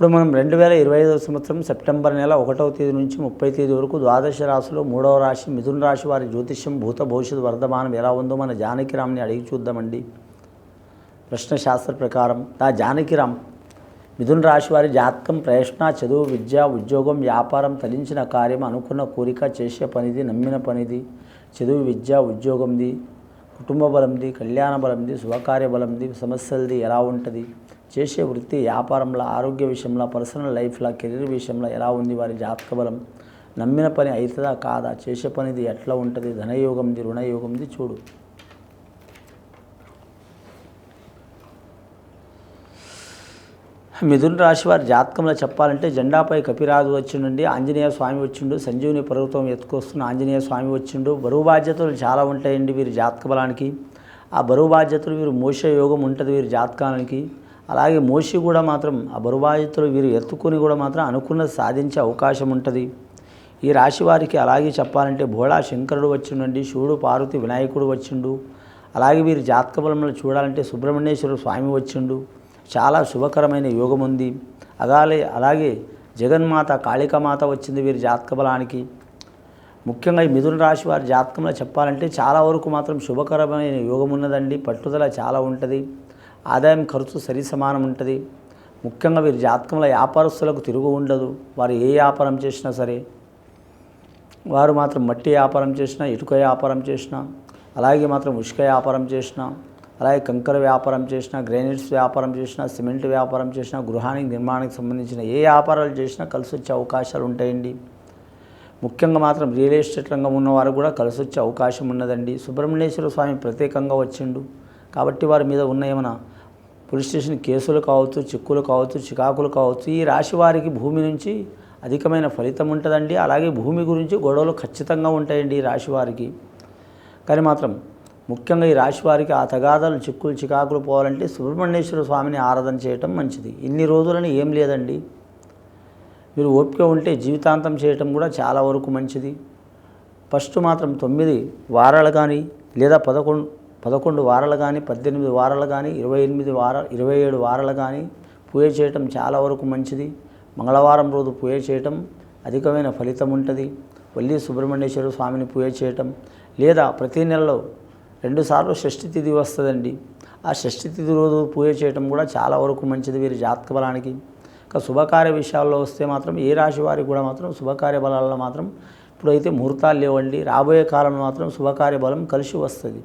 ఇప్పుడు మనం రెండు వేల ఇరవై ఐదవ సంవత్సరం సెప్టెంబర్ నెల ఒకటవ తేదీ నుంచి ముప్పై తేదీ వరకు ద్వాదశ రాశిలో మూడవ రాశి మిథున రాశి వారి జ్యోతిష్యం భూత భవిష్యత్ వర్ధమానం ఎలా ఉందో మన జానకిరామ్ని అడిగి చూద్దామండి. ప్రశ్న శాస్త్ర ప్రకారం నా జానకిరామ్ మిథున రాశి వారి జాతకం ప్రయత్న చదువు విద్య ఉద్యోగం వ్యాపారం తలించిన కార్యం అనుకున్న కోరిక చేసే పనిది నమ్మిన పనిది చదువు విద్య ఉద్యోగంది కుటుంబ బలంది కళ్యాణ బలంది శుభకార్య బలంది సమస్యలది ఎలా ఉంటుంది చేసే వృత్తి వ్యాపారంలో ఆరోగ్య విషయంలో పర్సనల్ లైఫ్లో కెరీర్ విషయంలో ఎలా ఉంది వారి జాతక బలం నమ్మిన పని అవుతుందా కాదా? చేసే పనిది ఎట్లా ఉంటుంది? ధనయోగంది రుణయోగంది చూడు. మిథున రాశి వారి జాతకంలో చెప్పాలంటే జెండాపై కపిరాజు వచ్చిండండి ఆంజనేయ స్వామి వచ్చిండు సంజీవుని ప్రభుత్వం ఎత్తుకొస్తున్న ఆంజనేయ స్వామి వచ్చిండు. బరువు బాధ్యతలు చాలా ఉంటాయండి వీరి జాతక బలానికి. ఆ బరువు బాధ్యతలు వీరు మోసే యోగం ఉంటుంది వీరి జాతకానికి. అలాగే మోషి కూడా మాత్రం ఆ బరువు వీరు ఎత్తుకొని కూడా మాత్రం అనుకున్నది సాధించే అవకాశం ఉంటుంది. ఈ రాశి వారికి అలాగే చెప్పాలంటే భోళా శంకరుడు వచ్చిండండి శివుడు పార్వతి వినాయకుడు వచ్చిండు. అలాగే వీరి జాతక బలంలో చూడాలంటే సుబ్రహ్మణ్యేశ్వర స్వామి వచ్చిండు. చాలా శుభకరమైన యోగం ఉంది. అలాగే అలాగే జగన్మాత కాళికామాత వచ్చింది వీరి జాతక బలానికి ముఖ్యంగా ఈ మిథున రాశి వారి జాతకంలో చెప్పాలంటే చాలా వరకు మాత్రం శుభకరమైన యోగం ఉన్నదండి. పట్టుదల చాలా ఉంటుంది. ఆదాయం ఖర్చు సరి సమానం ఉంటుంది. ముఖ్యంగా వీరి జాతకంలో వ్యాపారస్తులకు తిరుగు ఉండదు. వారు ఏ వ్యాపారం చేసినా సరే. వారు మాత్రం మట్టి వ్యాపారం చేసినా ఇటుక వ్యాపారం చేసినా అలాగే మాత్రం ఉష్క వ్యాపారం చేసినా అలాగే కంకర వ్యాపారం చేసినా గ్రైనేట్స్ వ్యాపారం చేసినా సిమెంట్ వ్యాపారం చేసినా గృహానికి నిర్మాణానికి సంబంధించిన ఏ వ్యాపారాలు చేసినా కలిసి వచ్చే అవకాశాలు ఉంటాయండి. ముఖ్యంగా మాత్రం రియల్ ఎస్టేట్ రంగం ఉన్నవారు కూడా కలిసి వచ్చే అవకాశం ఉన్నదండి. సుబ్రహ్మణ్యేశ్వర స్వామి ప్రత్యేకంగా వచ్చిండు. కాబట్టి వారి మీద ఉన్న ఏమైనా పోలీస్ స్టేషన్ కేసులు కావచ్చు చిక్కులు కావచ్చు చికాకులు కావచ్చు ఈ రాశి వారికి భూమి నుంచి అధికమైన ఫలితం ఉంటుందండి. అలాగే భూమి గురించి గొడవలు ఖచ్చితంగా ఉంటాయండి ఈ రాశి వారికి. కానీ మాత్రం ముఖ్యంగా ఈ రాశి వారికి ఆ తగాదాలు చిక్కులు చికాకులు పోవాలంటే సుబ్రహ్మణ్యేశ్వర స్వామిని ఆరాధన చేయటం మంచిది. ఇన్ని రోజులని ఏం లేదండి. మీరు ఓపిక ఉంటే జీవితాంతం చేయటం కూడా చాలా వరకు మంచిది. ఫస్ట్ మాత్రం తొమ్మిది వారాలు కానీ లేదా పదకొండు పదకొండు వారాలు కానీ పద్దెనిమిది వారాలు కానీ ఇరవై ఎనిమిది వార ఇరవై ఏడు వారాలు కానీ పూజ చేయటం చాలా వరకు మంచిది. మంగళవారం రోజు పూజ చేయటం అధికమైన ఫలితం ఉంటుంది. వల్లి సుబ్రహ్మణ్యేశ్వర స్వామిని పూజ చేయటం లేదా ప్రతి నెలలో రెండుసార్లు షష్ఠి తిథి వస్తుందండి. ఆ షష్ఠి తిథి రోజు పూజ చేయటం కూడా చాలా వరకు మంచిది వీరి జాతక బలానికి. ఇంకా శుభకార్య విషయాల్లో వస్తే మాత్రం ఏ రాశి వారికి కూడా మాత్రం శుభకార్య బలాల్లో మాత్రం ఇప్పుడైతే ముహూర్తాలు లేవండి. రాబోయే కాలంలో మాత్రం శుభకార్య బలం కలిసి వస్తుంది.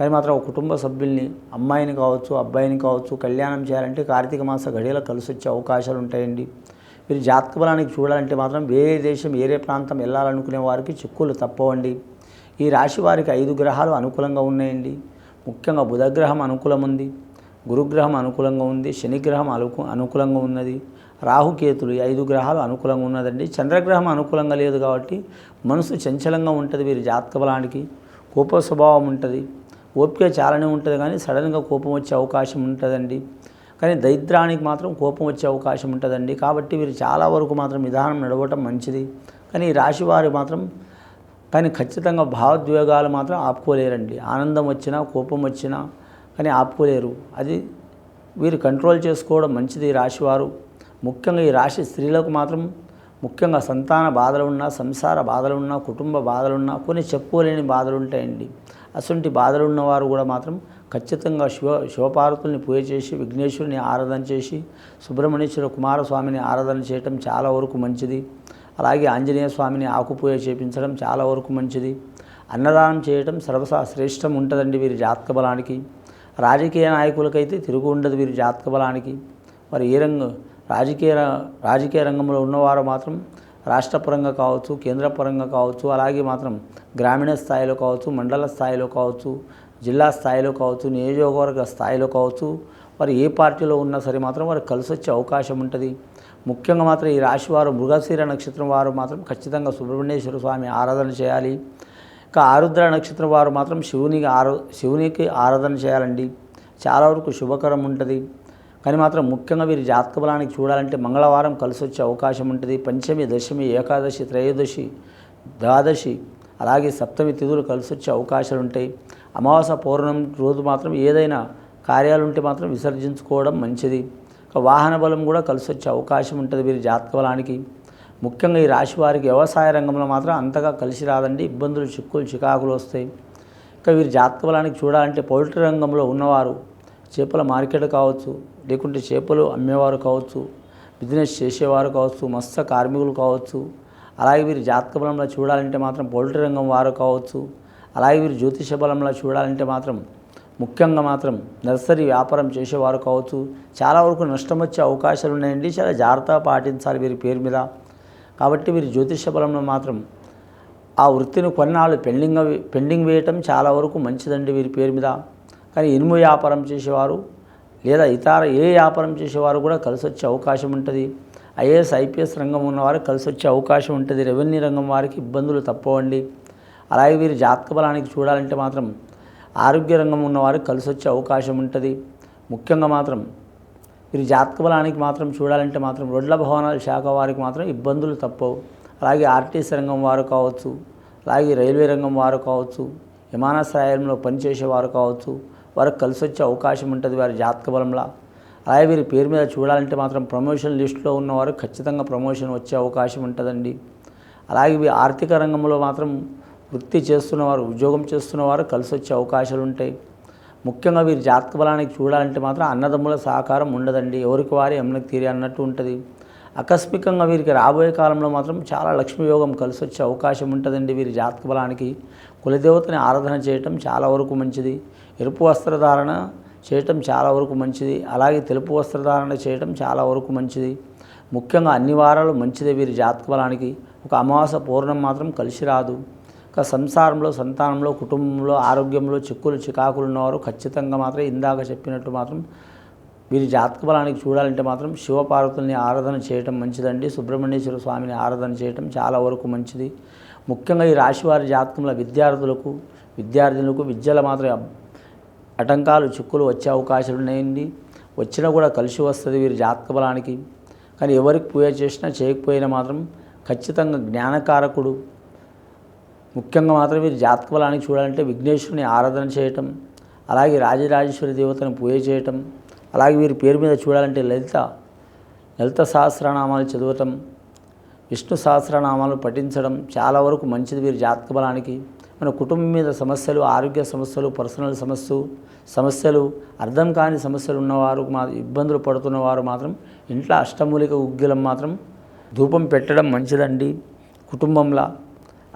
కానీ మాత్రం ఒక కుటుంబ సభ్యుల్ని అమ్మాయిని కావచ్చు అబ్బాయిని కావచ్చు కళ్యాణం చేయాలంటే కార్తీక మాస గడియలో కలిసి వచ్చే అవకాశాలు ఉంటాయండి. మీరు జాతక బలానికి చూడాలంటే మాత్రం వేరే దేశం వేరే ప్రాంతం వెళ్ళాలనుకునే వారికి చిక్కులు తప్పవండి. ఈ రాశి వారికి ఐదు గ్రహాలు అనుకూలంగా ఉన్నాయండి. ముఖ్యంగా బుధగ్రహం అనుకూలం ఉంది. గురుగ్రహం అనుకూలంగా ఉంది. శనిగ్రహం అనుకూ అనుకూలంగా ఉన్నది. రాహుకేతులు ఈ ఐదు గ్రహాలు అనుకూలంగా ఉన్నదండి. చంద్రగ్రహం అనుకూలంగా లేదు కాబట్టి మనసు చంచలంగా ఉంటుంది వీరి జాతక బలానికి కోప స్వభావం ఉంటుంది. ఓపిక చాలానే ఉంటుంది కానీ సడన్గా కోపం వచ్చే అవకాశం ఉంటుందండి. కానీ దరిద్రానికి మాత్రం కోపం వచ్చే అవకాశం ఉంటుందండి. కాబట్టి వీరు చాలా వరకు మాత్రం విధానం నడవటం మంచిది. కానీ ఈ రాశి వారు మాత్రం కానీ ఖచ్చితంగా భావోద్వేగాలు మాత్రం ఆపుకోలేరండి. ఆనందం వచ్చినా కోపం వచ్చినా కానీ ఆపుకోలేరు. అది వీరు కంట్రోల్ చేసుకోవడం మంచిది ఈ రాశివారు ముఖ్యంగా ఈ రాశి స్త్రీలకు మాత్రం ముఖ్యంగా సంతాన బాధలు ఉన్నా సంసార బాధలు ఉన్నా కుటుంబ బాధలు ఉన్నా కొన్ని చెప్పుకోలేని బాధలు ఉంటాయండి. అటువంటి బాధలు ఉన్నవారు కూడా మాత్రం ఖచ్చితంగా శివ శివపార్వతుల్ని పూజ చేసి విఘ్నేశ్వరుని ఆరాధన చేసి సుబ్రహ్మణ్యేశ్వర కుమారస్వామిని ఆరాధన చేయటం చాలా వరకు మంచిది. అలాగే ఆంజనేయ స్వామిని ఆకుపూజ చేపించడం చాలా వరకు మంచిది. అన్నదానం చేయటం సర్వసా శ్రేష్టం ఉంటుందండి వీరి జాతక బలానికి. రాజకీయ నాయకులకైతే తిరుగు ఉండదు వీరి జాతక బలానికి. మరి ఏ రంగు రాజకీయ రాజకీయ రంగంలో ఉన్నవారు మాత్రం రాష్ట్రపరంగా కావచ్చు కేంద్ర పరంగా కావచ్చు అలాగే మాత్రం గ్రామీణ స్థాయిలో కావచ్చు మండల స్థాయిలో కావచ్చు జిల్లా స్థాయిలో కావచ్చు నియోజకవర్గ స్థాయిలో కావచ్చు వారు ఏ పార్టీలో ఉన్నా సరే మాత్రం వారు కలిసి వచ్చే అవకాశం ఉంటుంది. ముఖ్యంగా మాత్రం ఈ రాశి వారు మృగశీర నక్షత్రం వారు మాత్రం ఖచ్చితంగా సుబ్రహ్మణ్యేశ్వర స్వామి ఆరాధన చేయాలి. ఇంకా ఆరుద్ర నక్షత్రం వారు మాత్రం శివునికి ఆరో శివునికి ఆరాధన చేయాలండి. చాలా వరకు శుభకరం ఉంటుంది. కానీ మాత్రం ముఖ్యంగా వీరి జాతక బలానికి చూడాలంటే మంగళవారం కలిసి వచ్చే అవకాశం ఉంటుంది. పంచమి దశమి ఏకాదశి త్రయోదశి ద్వాదశి అలాగే సప్తమి తిథులు కలిసి వచ్చే అవకాశాలు ఉంటాయి. అమావాస పౌర్ణమి రోజు మాత్రం ఏదైనా కార్యాలు ఉంటే మాత్రం విసర్జించుకోవడం మంచిది. వాహన బలం కూడా కలిసి వచ్చే అవకాశం ఉంటుంది వీరి జాతక బలానికి. ముఖ్యంగా ఈ రాశి వారికి వ్యవసాయ రంగంలో మాత్రం అంతగా కలిసి రాదండి. ఇబ్బందులు చిక్కులు చికాకులు వస్తాయి. ఇక వీరి జాతక బలానికి చూడాలంటే పౌల్ట్రీ రంగంలో ఉన్నవారు చేపల మార్కెట్ కావచ్చు లేకుంటే చేపలు అమ్మేవారు కావచ్చు బిజినెస్ చేసేవారు కావచ్చు మత్స్య కార్మికులు కావచ్చు అలాగే వీరి జాతక బలంలో చూడాలంటే మాత్రం పౌల్ట్రీ రంగం వారు కావచ్చు అలాగే వీరు జ్యోతిష బలంలో చూడాలంటే మాత్రం ముఖ్యంగా మాత్రం నర్సరీ వ్యాపారం చేసేవారు కావచ్చు. చాలా వరకు నష్టం వచ్చే అవకాశాలు ఉన్నాయండి. చాలా జాగ్రత్త పాటించాలి వీరి పేరు మీద. కాబట్టి వీరి జ్యోతిష బలంలో మాత్రం ఆ వృత్తిని కొన్నాళ్ళు పెండింగ్ పెండింగ్ వేయటం చాలా వరకు మంచిదండి వీరి పేరు మీద. కానీ ఇనుము వ్యాపారం చేసేవారు లేదా ఇతర ఏ వ్యాపారం చేసేవారు కూడా కలిసి వచ్చే అవకాశం ఉంటుంది. ఐఏఎస్ ఐపీఎస్ రంగం ఉన్నవారు కలిసి వచ్చే అవకాశం ఉంటుంది. రెవెన్యూ రంగం వారికి ఇబ్బందులు తప్పవండి. అలాగే వీరి జాతక బలానికి చూడాలంటే మాత్రం ఆరోగ్య రంగం ఉన్నవారికి కలిసి వచ్చే అవకాశం ఉంటుంది. ముఖ్యంగా మాత్రం వీరి జాతక బలానికి మాత్రం చూడాలంటే మాత్రం రోడ్ల భవనాల శాఖ వారికి మాత్రం ఇబ్బందులు తప్పవు. అలాగే ఆర్టీసీ రంగం వారు కావచ్చు అలాగే రైల్వే రంగం వారు కావచ్చు విమానాశ్రయంలో పనిచేసేవారు కావచ్చు వారికి కలిసి వచ్చే అవకాశం ఉంటుంది వారి జాతక బలంలో. అలాగే వీరి పేరు మీద చూడాలంటే మాత్రం ప్రమోషన్ లిస్టులో ఉన్నవారు ఖచ్చితంగా ప్రమోషన్ వచ్చే అవకాశం ఉంటుందండి. అలాగే వీ- ఆర్థిక రంగంలో మాత్రం వృత్తి చేస్తున్నవారు ఉద్యోగం చేస్తున్నవారు కలిసి వచ్చే అవకాశాలు ఉంటాయి. ముఖ్యంగా వీరి జాతక బలానికి చూడాలంటే మాత్రం అన్నదమ్ముల సహకారం ఉండదండి. ఎవరికి వారి ఎమ్మకి తీరి అన్నట్టు ఉంటుంది. ఆకస్మికంగా వీరికి రాబోయే కాలంలో మాత్రం చాలా లక్ష్మీ యోగం కలిసి వచ్చే అవకాశం ఉంటుందండి వీరి జాతక బలానికి. కులదేవతని ఆరాధన చేయటం చాలా వరకు మంచిది. ఎరుపు వస్త్రధారణ చేయటం చాలా వరకు మంచిది. అలాగే తెలుపు వస్త్రధారణ చేయటం చాలా వరకు మంచిది. ముఖ్యంగా అన్ని వారాలు మంచిదే వీరి జాతక బలానికి. ఒక అమావాస పూర్ణం మాత్రం కలిసి రాదు. ఇక సంసారంలో సంతానంలో కుటుంబంలో ఆరోగ్యంలో చిక్కులు చికాకులు ఉన్నవారు ఖచ్చితంగా మాత్రం ఇందాక చెప్పినట్టు మాత్రం వీరి జాతక బలానికి చూడాలంటే మాత్రం శివపార్వతుల్ని ఆరాధన చేయటం మంచిదండి. సుబ్రహ్మణ్యేశ్వర స్వామిని ఆరాధన చేయటం చాలా వరకు మంచిది. ముఖ్యంగా ఈ రాశివారి జాతకంలో విద్యార్థులకు విద్యార్థులకు విద్యలో మాత్రం ఆటంకాలు చిక్కులు వచ్చే అవకాశాలు ఉన్నాయండి. వచ్చినా కూడా కలిసి వస్తుంది వీరి జాతక బలానికి. కానీ ఎవరికి పూజ చేసినా చేయకపోయినా మాత్రం ఖచ్చితంగా జ్ఞానకారకుడు. ముఖ్యంగా మాత్రం వీరి జాతక బలానికి చూడాలంటే విఘ్నేశ్వరుని ఆరాధన చేయటం అలాగే రాజరాజేశ్వరి దేవతను పూజ చేయటం అలాగే వీరి పేరు మీద చూడాలంటే లలిత లలిత సహస్రనామాలు చదవటం విష్ణు సహస్రనామాలు పఠించడం చాలా వరకు మంచిది వీరి జాతక బలానికి. మన కుటుంబం మీద సమస్యలు ఆరోగ్య సమస్యలు పర్సనల్ సమస్యలు సమస్యలు అర్థం కాని సమస్యలు ఉన్నవారు మా ఇబ్బందులు పడుతున్నవారు మాత్రం ఇంట్లో అష్టమూలిక ఉగ్గిలం మాత్రం ధూపం పెట్టడం మంచిదండి. కుటుంబంలో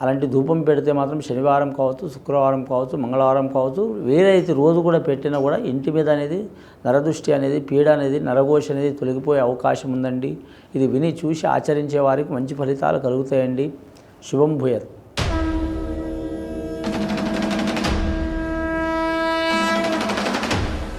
అలాంటి ధూపం పెడితే మాత్రం శనివారం కావచ్చు శుక్రవారం కావచ్చు మంగళవారం కావచ్చు వేరైతే రోజు కూడా పెట్టినా కూడా ఇంటి మీద అనేది నరదృష్టి అనేది పీడ అనేది నరఘోష అనేది తొలగిపోయే అవకాశం ఉందండి. ఇది విని చూసి ఆచరించే వారికి మంచి ఫలితాలు కలుగుతాయండి. శుభం భూయత్.